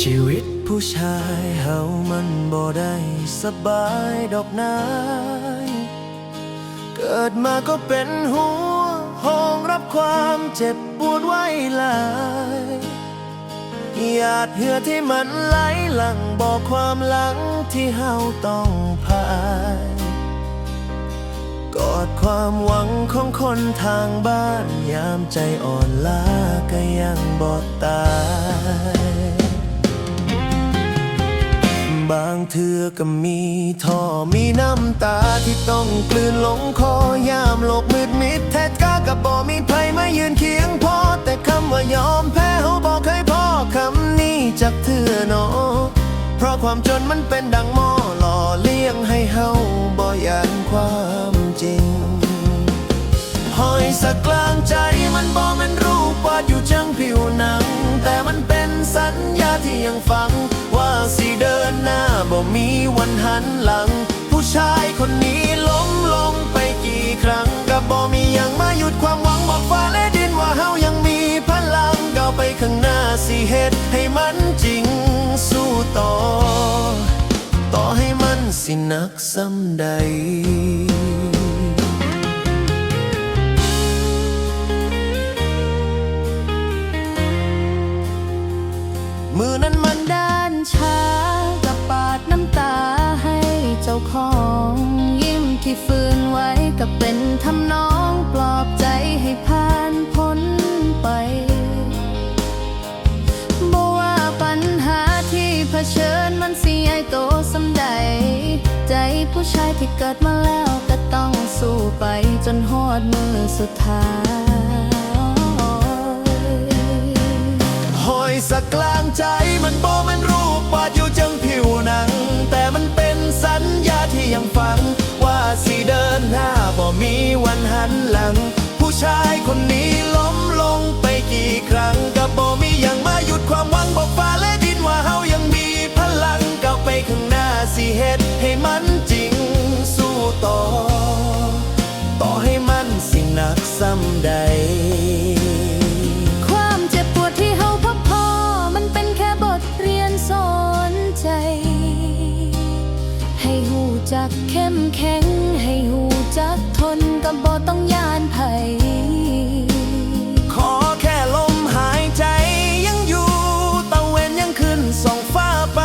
ชีวิตผู้ชายเฮามันบ่ได้สบายดอกนายเกิดมาก็เป็นหัวห้องรับความเจ็บปวดไว้หลายหยาดเหือที่มันไหลหลังบอกความหลังที่เฮาต้องผ่านกอดความหวังของคนทางบ้าน ยามใจอ่อนล้าก็ยังบอดตาย บางเทือก็มีท่อมีน้ำตาที่ต้องกลืนลงคอยามโลกมืดมิดแท้กากับบ่มีไผมายืนเคียงพอแต่คำว่ายอมแพ้เฮาบอกเคยพ่อคำนี้จากเธอเนาะเพราะความจนมันเป็นดังหม้อหล่อเลี้ยงให้เฮาบ่ยานความจริงหอยสัก ที่ยังฝัง ว่าสิเดินหน้าบ่มีวันหันหลัง ผู้ชายคนนี้ล้มลงไปกี่ครั้งก็บ่มียังมาหยุดความหวังบอกฟ้าและดินว่าเฮายังมีพลังก้าวไปข้างหน้าสิเหตุให้มันจริงสู้ต่อ ต่อให้มันสิหนักซ้ำใด มือนั้นมันด้านช้ากับปาดน้ำตาให้เจ้าของ ยิ้มที่ฟื้นไว้กับเป็นทำนองปลอบใจให้ผ่านพ้นไปบ่ว่าปัญหาที่เผชิญมันสิใหญ่โตสำใด ใจผู้ชายที่เกิดมาแล้วก็ต้องสู้ไปจนหอดมือสุดท้าย สักกลางใจมันโบมันรูปวาดอยู่จังผิวหนัง แต่มันเป็นสัญญาที่ยังฝัง ว่าสิเดินหน้าบ่มีวันหันหลัง ผู้ชายคนนี้ล้มลงไปกี่ครั้งก็บ่มียังมาหยุดความหวังบอกฟ้าและดินว่าเฮายังมีพลังก้าวไปข้างหน้าสิเฮ็ดให้มันจริงสู้ต่อ ต่อให้มันสิหนักซ้ำใด จักเข้มแข็งให้หูจักทนกับบ่ต้องยานไผขอแค่ลมหายใจยังอยู่ตะเวนยังขึ้นส่องฟ้าไป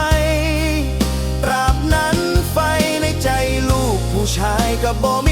ตราบนั้นไฟในใจลูกผู้ชายก็บ่